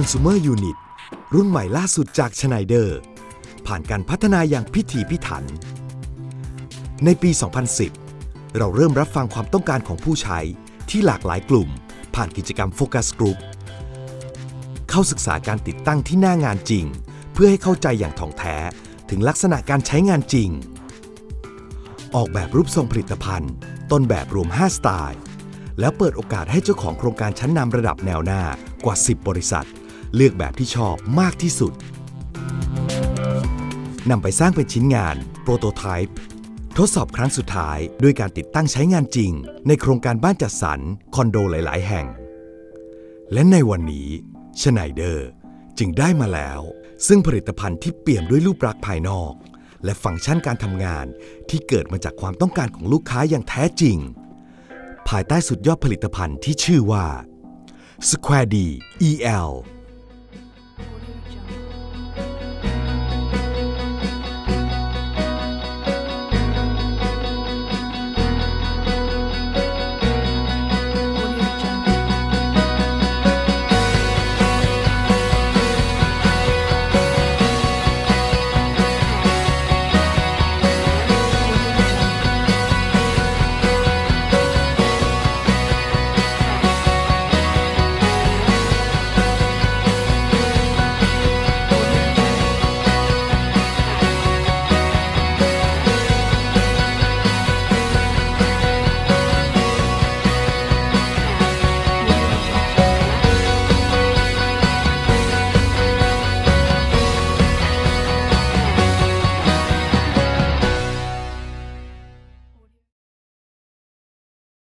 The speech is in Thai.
Consumer Unit รุ่นใหม่ล่าสุดจาก Schneider ผ่านการพัฒนาอย่างพิถีพิถัน ในปี 2010 เราเริ่มรับฟังความต้องการของผู้ใช้ที่หลากหลายกลุ่ม ผ่านกิจกรรมโฟกัสกรุ๊ปเข้าศึกษาการติดตั้งที่หน้างานจริง เพื่อให้เข้าใจอย่างถ่องแท้ถึงลักษณะการใช้งานจริง ออกแบบรูปทรงผลิตภัณฑ์ ต้นแบบรวม 5 สไตล์ แล้วเปิดโอกาสให้เจ้าของโครงการชั้นนำระดับแนวหน้ากว่า 10 บริษัท เลือกแบบที่ชอบมากที่สุดนำไปสร้างเป็นชิ้นงานโปรโตไทป์ทดสอบครั้งสุดท้ายด้วยการติดตั้งใช้งานจริง ในโครงการบ้านจัดสรรคอนโดหลาย ๆ แห่ง และในวันนี้ชไนเดอร์จึงได้มาแล้ว ซึ่งผลิตภัณฑ์ที่เปี่ยมด้วยรูปลักษณ์ภายนอก และฟังก์ชันการทำงานที่เกิดมาจากความต้องการของลูกค้าอย่างแท้จริง ภายใต้สุดยอดผลิตภัณฑ์ที่ชื่อว่า Square D EL